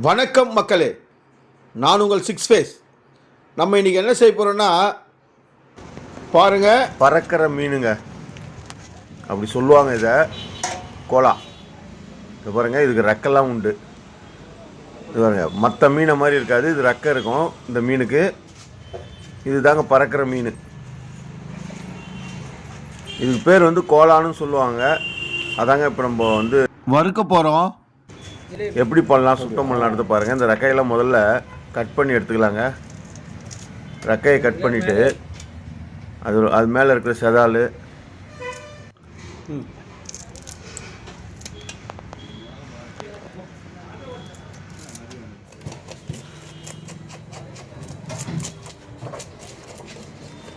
வணக்கம் மக்களே. நான் உங்கள் சிக்ஸ் ஃபேஸ் நம்ம இன்றைக்கி என்ன செய்ய போகிறோன்னா பாருங்கள் பறக்கிற மீனுங்க. அப்படி சொல்லுவாங்க இதை. கோலா. இது பாருங்க இதுக்கு ரெக்கெல்லாம் உண்டு. இது பாருங்க மற்ற மீனை மாதிரி இருக்காது. இது ரெக்கை இருக்கும். இந்த மீனுக்கு இதுதாங்க பறக்கிற மீன். இதுக்கு பேர் வந்து கோலான்னு சொல்லுவாங்க. அதாங்க இப்போ நம்ம வந்து வறுக்க போகிறோம் எப்படி பண்ணலாம்? சுத்தம் பண்ணலான்றது பாருங்கள் இந்த ரெக்கையெல்லாம் முதல்ல கட் பண்ணி எடுத்துக்கலாங்க. ரெக்கையை கட் பண்ணிவிட்டு அது அது மேலே இருக்கிற செதால்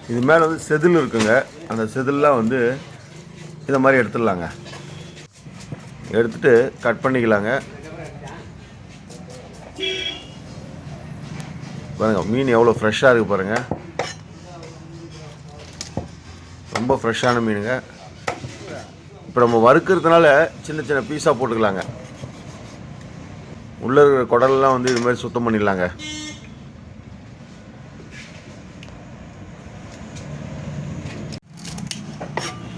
இது மேலே வந்து செதில் இருக்குங்க. அந்த செதில்லாம் வந்து இதை மாதிரி எடுத்துடலாங்க. எடுத்துட்டு கட் பண்ணிக்கலாங்க. பாருங்க மீன் எவ்வளோ ஃப்ரெஷ்ஷாக இருக்குது பாருங்க. ரொம்ப ஃப்ரெஷ்ஷான மீனுங்க. இப்போ நம்ம வறுக்கிறதுனால சின்ன சின்ன பீஸாக போட்டுக்கலாங்க. உள்ளே இருக்கிற குடல்லாம் வந்து இது மாதிரி சுத்தம் பண்ணிடலாங்க.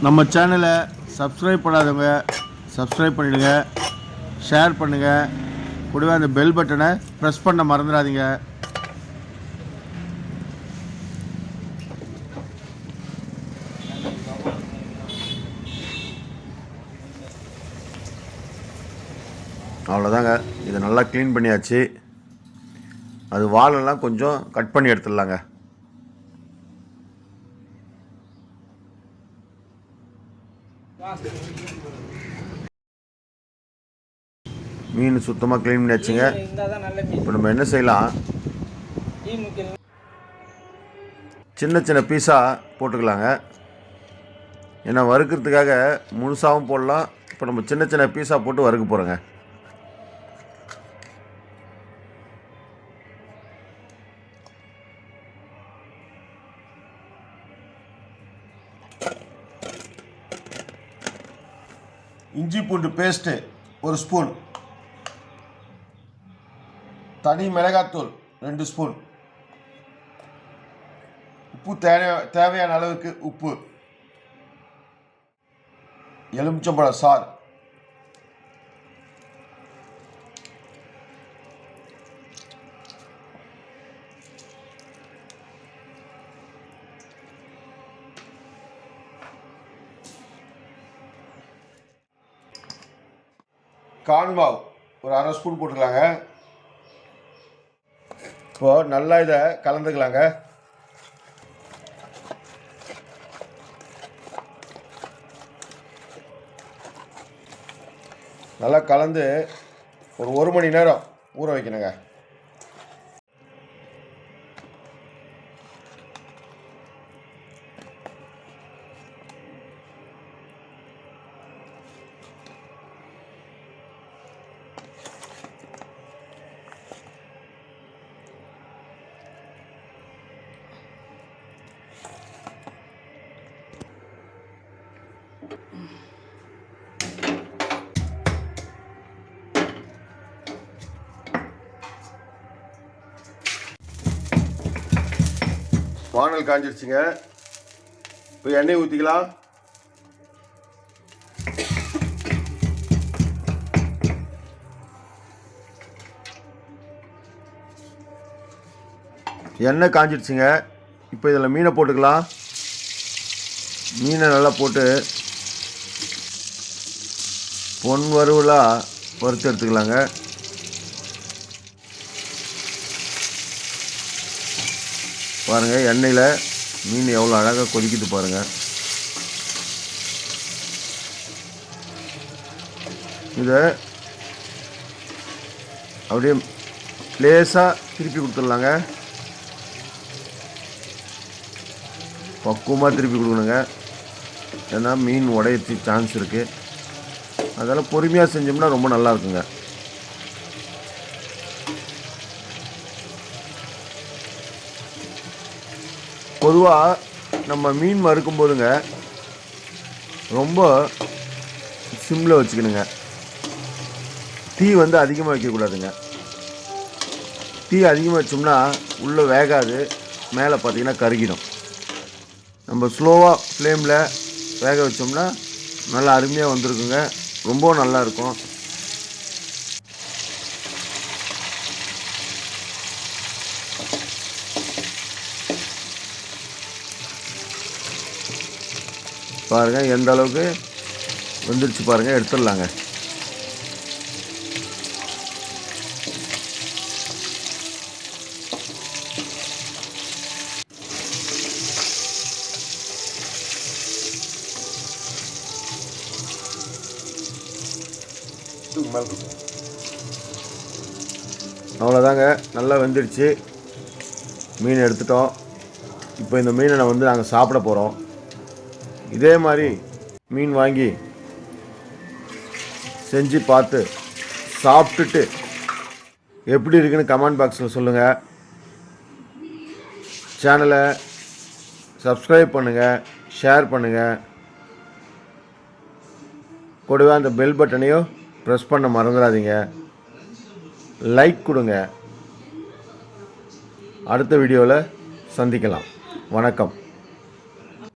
நம்ம சேனலை சப்ஸ்கிரைப் பண்ணாதவங்க சப்ஸ்கிரைப் பண்ணிடுங்க. ஷேர் பண்ணுங்கள் கூடவே அந்த பெல் பட்டனை ப்ரெஸ் பண்ண மறந்துடாதீங்க. அவ்வளோதாங்க இதை நல்லா க்ளீன் பண்ணியாச்சு. அது வாலெல்லாம் கொஞ்சம் கட் பண்ணி எடுத்துடலாங்க. மீன் சுத்தமாக க்ளீன் பண்ணியாச்சுங்க. இப்போ நம்ம என்ன செய்யலாம்? சின்ன சின்ன பீஸாக போட்டுக்கலாங்க. ஏன்னா வறுக்கிறதுக்காக முழுசாகவும் போடலாம். இப்போ நம்ம சின்ன சின்ன பீஸாக போட்டு வறுக்க போகிறோங்க இஞ்சி பூண்டு பேஸ்ட்டு ஒரு ஸ்பூன் தனி மிளகாத்தூள் ரெண்டு ஸ்பூன். உப்பு தேவை தேவையான அளவுக்கு உப்பு. எலுமிச்சம்பழம் சாறு. கான்வாவ் ஒரு அரை ஸ்பூன் போட்டுக்கலாங்க. இப்போ நல்லா இதை கலந்துக்கலாங்க. நல்லா கலந்து ஒரு ஒரு மணி நேரம் ஊற வைக்கணுங்க. வானல் காஞ்சிருச்சுங்க. இப்போ எண்ணெய் ஊற்றிக்கலாம் எண்ணெய் காஞ்சிடுச்சுங்க இப்போ இதில் மீனை போட்டுக்கலாம். மீனை நல்லா போட்டு பொன் வறுவலாக வறுத்து எடுத்துக்கலாங்க. பாருங்கள் எண்ணெயில் மீன் எவ்வளோ அழகாக கொதிக்குது பாருங்கள் இதை அப்படியே லேசாக திருப்பி கொடுத்துடலாங்க. பக்குவமாக திருப்பி கொடுக்கணுங்க. ஏன்னா மீன் உடையறதுக்கு சான்ஸ் இருக்குது அதெல்லாம் பொறுமையாக செஞ்சோம்னா ரொம்ப நல்லா இருக்குங்க. பொதுவாக நம்ம மீன் மறுக்கும் போதுங்க ரொம்ப சிம்மில் வச்சுக்கணுங்க. தீ வந்து அதிகமாக வைக்கக்கூடாதுங்க தீ அதிகமாக வச்சோம்னா உள்ளே வேகாது மேலே பார்த்தீங்கன்னா கருகிடும். நம்ம ஸ்லோவாக ஃப்ளேமில் வேக வச்சோம்னா நல்லா அருமையாக வந்திருக்குங்க. ரொம்ப நல்லா இருக்கும் பாருங்கள் எந்த அளவுக்கு வந்துருச்சு பாருங்கள் எடுத்துடலாங்க. அவ்வளோதாங்க நல்லா வெந்துடுச்சு. மீன் எடுத்துட்டோம். இப்போ இந்த மீனை நான் வந்து நாங்கள் சாப்பிட போகிறோம் இதே மாதிரி மீன் வாங்கி செஞ்சு பார்த்து சாப்பிட்டுட்டு எப்படி இருக்குன்னு கமெண்ட் பாக்ஸில் சொல்லுங்கள் சேனலை சப்ஸ்கிரைப் பண்ணுங்கள் ஷேர் பண்ணுங்கள் கூடவே அந்த பெல் பட்டனையும் ப்ரெஸ் பண்ண மறந்துடாதீங்க லைக் கொடுங்க. அடுத்த வீடியோவில் சந்திக்கலாம். வணக்கம்.